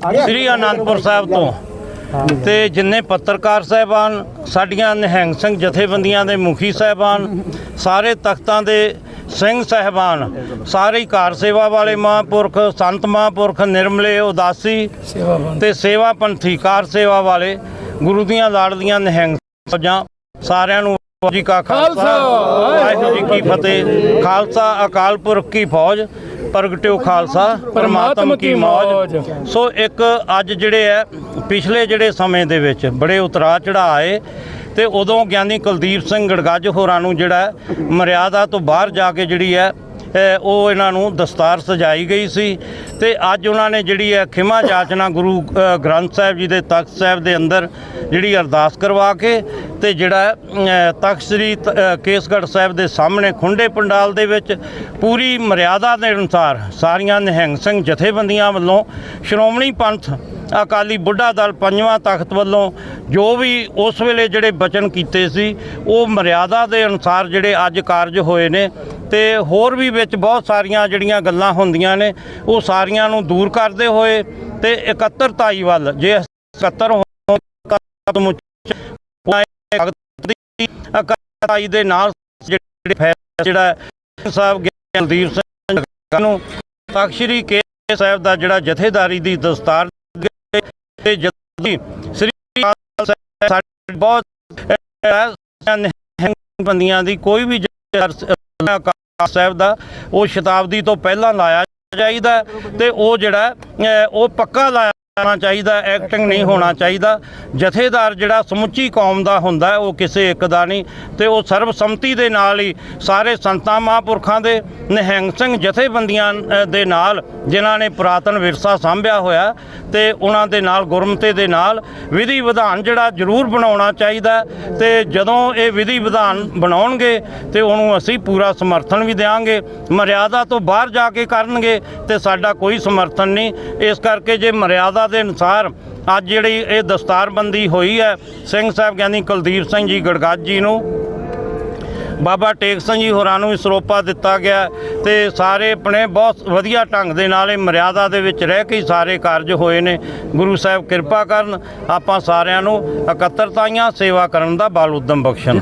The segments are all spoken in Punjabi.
ਸ੍ਰੀ ਅਨੰਦਪੁਰ ਸਾਹਿਬ ਤੋਂ। ਤੇ ਜਿੰਨੇ ਪੱਤਰਕਾਰ ਸਾਹਿਬਾਨ ਸਾਡੀਆਂ ਨਿਹੰਗ ਸਿੰਘ ਜਥੇਬੰਦੀਆਂ ਦੇ ਮੁਖੀ ਸਾਹਿਬਾਨ ਸਾਰੇ ਤਖਤਾਂ ਦੇ ਸਿੰਘ ਸਾਹਿਬਾਨ ਸਾਰੇ ਕਾਰ ਸੇਵਾ ਵਾਲੇ ਮਹਾਂਪੁਰਖ ਸੰਤ ਮਹਾਂਪੁਰਖ ਨਿਰਮਲੇ ਉਦਾਸੀ ਤੇ ਸੇਵਾ ਪੰਥੀ ਕਾਰ ਸੇਵਾ ਵਾਲੇ ਗੁਰੂ ਦੀਆਂ ਲਾੜਦੀਆਂ ਨਿਹੰਗ ਫੌਜਾਂ ਸਾਰਿਆਂ ਨੂੰ ਜੀ ਕਾ ਖਾਲਸਾ। ਵਾਹਿਗੁਰੂ ਜੀ ਕੀ ਫਤਿਹ। ਖਾਲਸਾ ਅਕਾਲ ਪੁਰਖ ਕੀ ਫੌਜ ਪ੍ਰਗਟਿਓ ਖਾਲਸਾ, ਪਰਮਾਤਮ ਕੀ ਮੌਜ। ਸੋ ਇੱਕ ਅੱਜ ਜਿਹੜੇ ਹੈ ਪਿਛਲੇ ਜਿਹੜੇ ਸਮੇਂ ਦੇ ਵਿੱਚ ਬੜੇ ਉਤਰਾਅ ਚੜ੍ਹਾਅ ਆਏ ਤੇ ਉਦੋਂ ਗਿਆਨੀ ਕੁਲਦੀਪ ਸਿੰਘ ਗੜਗੱਜ ਹੋਰਾਂ ਨੂੰ ਜਿਹੜਾ ਮਰਿਆਦਾ ਤੋਂ ਬਾਹਰ ਜਾ ਕੇ ਜਿਹੜੀ ਹੈ ਉਹ ਇਹਨਾਂ ਨੂੰ ਦਸਤਾਰ ਸਜਾਈ ਗਈ ਸੀ ਤੇ ਅੱਜ ਉਹਨਾਂ ਨੇ ਜਿਹੜੀ ਹੈ ਖਿਮਾ ਜਾਚਨਾ ਗੁਰੂ ਗ੍ਰੰਥ ਸਾਹਿਬ ਜੀ ਦੇ ਤਖਤ ਸਾਹਿਬ ਦੇ ਅੰਦਰ ਜਿਹੜੀ ਅਰਦਾਸ ਕਰਵਾ ਕੇ ਤੇ ਜਿਹੜਾ ਤਖਤ ਸ੍ਰੀ ਤ- ਕੇਸਗੜ੍ਹ ਸਾਹਿਬ ਦੇ ਸਾਹਮਣੇ ਖੁੰਡੇ ਪੰਡਾਲ ਦੇ ਵਿੱਚ ਪੂਰੀ ਮਰਿਆਦਾ ਦੇ ਅਨੁਸਾਰ ਸਾਰੀਆਂ ਨਿਹੰਗ ਸਿੰਘ ਜਥੇਬੰਦੀਆਂ ਵੱਲੋਂ ਸ਼੍ਰੋਮਣੀ ਪੰਥ, ਅਕਾਲੀ ਬੁੱਢਾ ਦਲ ਪੰਜਵਾਂ ਤਖਤ ਵੱਲੋਂ ਜੋ ਵੀ ਉਸ ਵੇਲੇ ਜਿਹੜੇ ਬਚਨ ਕੀਤੇ ਸੀ, ਉਹ ਮਰਿਆਦਾ ਦੇ ਅਨੁਸਾਰ ਜਿਹੜੇ ਅੱਜ ਕਾਰਜ ਹੋਏ ਨੇ ਤੇ ਹੋਰ ਵੀ ਵਿੱਚ ਬਹੁਤ ਸਾਰੀਆਂ ਜਿਹੜੀਆਂ ਗੱਲਾਂ ਹੁੰਦੀਆਂ ਨੇ ਉਹ ਸਾਰੀਆਂ ਨੂੰ ਦੂਰ ਕਰਦੇ ਹੋਏ ਤੇ ਇਕੱਤਰਤਾਈ ਵੱਲ ਜੇ ਇਕੱਤਰ ਹੋਣ ਕਦਮ ਇਕੱਤਰਤਾਈ ਦੇ ਨਾਲ ਜਿਹੜੇ ਫੈਸਲਾ ਜਿਹੜਾ ਸਾਹਿਬ ਗਿਆਨਦੀਪ ਸਿੰਘ ਨੂੰ ਤਖ਼ਤ ਸ੍ਰੀ ਕੇ ਸਾਹਿਬ ਦਾ ਜਿਹੜਾ ਜਥੇਦਾਰੀ ਦੀ ਦਸਤਾਰ ਤੇ ਜਥੇਦਾਰੀ ਸ੍ਰੀ ਬਹੁਤ ਬੰਦੀਆਂ ਦੀ ਕੋਈ ਵੀ ਸਾਹਿਬ ਦਾ ਉਹ ਸ਼ਤਾਬਦੀ ਤੋਂ ਪਹਿਲਾਂ ਲਾਇਆ ਚਾਹੀਦਾ ਤੇ ਉਹ ਜਿਹੜਾ ਅਹ, ਉਹ ਪੱਕਾ ਲਾਇਆ ਜਾਣਾ ਚਾਹੀਦਾ ਐਕਟਿੰਗ ਨਹੀਂ ਹੋਣਾ ਚਾਹੀਦਾ। ਜਥੇਦਾਰ ਜਿਹੜਾ ਸਮੁੱਚੀ ਕੌਮ ਦਾ ਹੁੰਦਾ, ਉਹ ਕਿਸੇ ਇੱਕ ਦਾ ਨਹੀਂ। ਤੇ ਉਹ ਸਰਬਸੰਮਤੀ ਦੇ ਨਾਲ ਹੀ ਸਾਰੇ ਸੰਤਾਂ, ਮਹਾਂਪੁਰਖਾਂ ਦੇ ਨਿਹੰਗ ਸਿੰਘ ਜਥੇਬੰਦੀਆਂ ਦੇ ਨਾਲ, ਜਿਨ੍ਹਾਂ ਨੇ ਪੁਰਾਤਨ ਵਿਰਸਾ ਸਾਂਭਿਆ ਹੋਇਆ, ਤੇ ਉਹਨਾਂ ਦੇ ਨਾਲ, ਗੁਰਮਤੇ ਦੇ ਨਾਲ ਵਿਧੀ ਵਿਧਾਨ ਜਿਹੜਾ ਜ਼ਰੂਰ ਬਣਾਉਣਾ ਚਾਹੀਦਾ। ਹੈ ਤੇ ਜਦੋਂ ਇਹ ਵਿਧੀ ਵਿਧਾਨ ਬਣਾਉਣਗੇ, ਤੇ ਉਹਨੂੰ ਅਸੀਂ ਪੂਰਾ ਸਮਰਥਨ ਵੀ ਦੇਵਾਂਗੇ ਮਰਿਆਦਾ ਤੋਂ ਬਾਹਰ ਜਾ ਕੇ ਕਰਨਗੇ, ਤੇ ਸਾਡਾ ਕੋਈ ਸਮਰਥਨ ਨਹੀਂ। ਇਸ ਕਰਕੇ ਜੇ ਮਰਿਆਦਾ ਦੇ ਅਨੁਸਾਰ ਅੱਜ ਜਿਹੜੀ ਇਹ ਦਸਤਾਰਬੰਦੀ ਹੋਈ ਹੈ, ਸਿੰਘ ਸਾਹਿਬ ਗਿਆਨੀ ਕੁਲਦੀਪ ਸਿੰਘ ਜੀ ਗੜਗੱਜ ਜੀ ਨੂੰ ਬਾਬਾ ਟੇਕ ਸਿੰਘ ਜੀ ਹੋਰਾਂ ਨੂੰ ਵੀ ਸਰੋਪਾ ਦਿੱਤਾ ਗਿਆ ਤੇ ਸਾਰੇ ਆਪਣੇ ਬਹੁਤ ਵਧੀਆ ਢੰਗ ਦੇ ਨਾਲ ਇਹ ਮਰਿਆਦਾ ਦੇ ਵਿੱਚ ਰਹਿ ਕੇ ਹੀ ਸਾਰੇ ਕਾਰਜ ਹੋਏ ਨੇ। ਗੁਰੂ ਸਾਹਿਬ ਕਿਰਪਾ ਕਰਨ ਆਪਾਂ ਸਾਰਿਆਂ ਨੂੰ ਇਕੱਤਰਤਾਈਆਂ ਸੇਵਾ ਕਰਨ ਦਾ ਬਲ ਉਦਮ ਬਖਸ਼ਣ।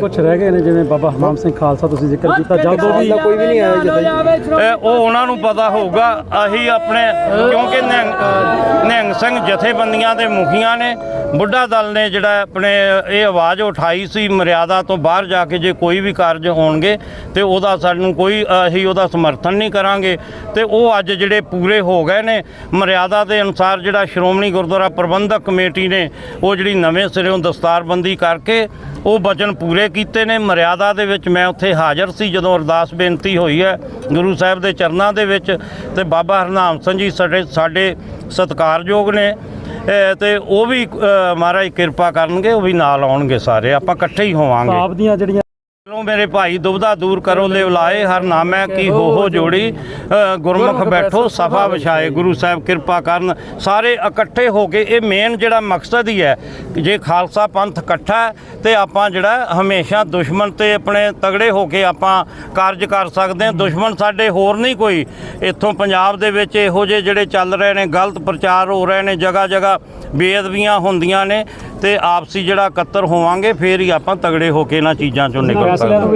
ਕੁਝ ਰਹਿ ਗਏ ਨੇ ਜਿਵੇਂ ਬਾਬਾ ਹਰਨਾਮ ਸਿੰਘ ਖਾਲਸਾ ਤੁਸੀਂ ਜ਼ਿਕਰ ਕੀਤਾ ਜਾਗੋ ਦੀ ਕੋਈ ਵੀ ਨਹੀਂ ਆਇਆ ਜਿੱਦਾਂ ਇਹ ਉਹ ਉਹਨਾਂ ਨੂੰ ਪਤਾ ਹੋਊਗਾ ਅਸੀਂ ਆਪਣੇ ਕਿਉਂਕਿ ਨਿਹੰਗ ਨਿਹੰਗ ਸਿੰਘ ਜਥੇਬੰਦੀਆਂ ਦੇ ਮੁਖੀਆਂ ਨੇ ਬੁੱਢਾ ਦਲ ਨੇ ਜਿਹੜਾ ਆਪਣੇ ਇਹ ਆਵਾਜ਼ ਉਠਾਈ ਸੀ ਮਰਿਆਦਾ ਤੋਂ ਬਾਹਰ ਜਾ ਕੇ ਜੇ ਕੋਈ ਵੀ ਕਾਰਜ ਹੋਣਗੇ ਤੇ ਉਹਦਾ ਸਾਨੂੰ ਕੋਈ ਅਸੀਂ ਉਹਦਾ ਸਮਰਥਨ ਨਹੀਂ ਕਰਾਂਗੇ। ਤੇ ਉਹ ਅੱਜ ਜਿਹੜੇ ਪੂਰੇ ਹੋ ਗਏ ਨੇ ਮਰਿਆਦਾ ਦੇ ਅਨੁਸਾਰ ਜਿਹੜਾ ਸ਼੍ਰੋਮਣੀ ਗੁਰਦੁਆਰਾ ਪ੍ਰਬੰਧਕ ਕਮੇਟੀ ਨੇ ਉਹ ਜਿਹੜੀ ਨਵੇਂ ਸਿਰੋਂ ਦਸਤਾਰਬੰਦੀ ਕਰਕੇ ਉਹ ਵਚਨ ਪੂਰੇ ਕੀਤੇ ਨੇ। ਮਰਿਆਦਾ ਦੇ ਵਿੱਚ ਮੈਂ ਉੱਥੇ ਹਾਜ਼ਰ ਸੀ ਜਦੋਂ ਅਰਦਾਸ ਬੇਨਤੀ ਹੋਈ ਹੈ ਗੁਰੂ ਸਾਹਿਬ ਦੇ ਚਰਨਾਂ ਦੇ ਵਿੱਚ ਤੇ ਬਾਬਾ ਹਰਨਾਮ ਸਿੰਘ ਜੀ ਸਾਡੇ ਸਾਡੇ ਸਤਿਕਾਰਯੋਗ ਨੇ। ਅ, ਤੇ ਉਹ ਵੀ ਮਹਾਰਾਜ ਕਿਰਪਾ ਕਰਨਗੇ ਉਹ ਵੀ ਨਾਲ ਆਉਣਗੇ ਸਾਰੇ। ਆਪਾਂ ਇਕੱਠੇ ਹੀ ਹੋਵਾਂਗੇ। ਆਪ ਦੀਆਂ ਜਿਹੜੀਆਂ ਚਲੋ ਮੇਰੇ ਭਾਈ ਦੁਬਦਾ ਦੂਰ ਕਰੋ ਲਿਵਲਾਏ ਹਰ ਨਾਮੈ ਕੀ ਹੋ ਹੋ ਜੋੜੀ। ਗੁਰਮੁਖ ਬੈਠੋ ਸਫਾ ਵਿਛਾਏ ਗੁਰੂ ਸਾਹਿਬ ਕਿਰਪਾ ਕਰਨ। ਸਾਰੇ ਇਕੱਠੇ ਹੋ ਕੇ ਇਹ ਮੇਨ ਜਿਹੜਾ ਮਕਸਦ ਹੀ ਹੈ ਜੇ ਖਾਲਸਾ ਪੰਥ ਇਕੱਠਾ ਤੇ ਆਪਾਂ ਜਿਹੜਾ ਹਮੇਸ਼ਾ ਦੁਸ਼ਮਣ ਤੇ ਆਪਣੇ ਤਗੜੇ ਹੋ ਕੇ ਆਪਾਂ ਕਾਰਜ ਕਰ ਸਕਦੇ ਹਾਂ। ਦੁਸ਼ਮਣ ਸਾਡੇ ਹੋਰ ਨਹੀਂ ਕੋਈ। ਇੱਥੋਂ ਪੰਜਾਬ ਦੇ ਵਿੱਚ ਇਹੋ ਜਿਹੇ ਜਿਹੜੇ ਚੱਲ ਰਹੇ ਨੇ ਗਲਤ ਪ੍ਰਚਾਰ ਹੋ ਰਹੇ ਨੇ ਜਗ੍ਹਾ ਜਗ੍ਹਾ ਬੇਅਦਬੀਆਂ ਹੁੰਦੀਆਂ ਨੇ। ਤੇ ਆਪਸੀ ਜਿਹੜਾ ਇਕੱਤਰ ਹੋਵਾਂਗੇ ਫੇਰ ਹੀ ਆਪਾਂ ਤਗੜੇ ਹੋ ਕੇ ਇਹਨਾਂ ਚੀਜ਼ਾਂ ਚੋਂ ਨਿਕਲ ਸਕਦੇ ਹਾਂ।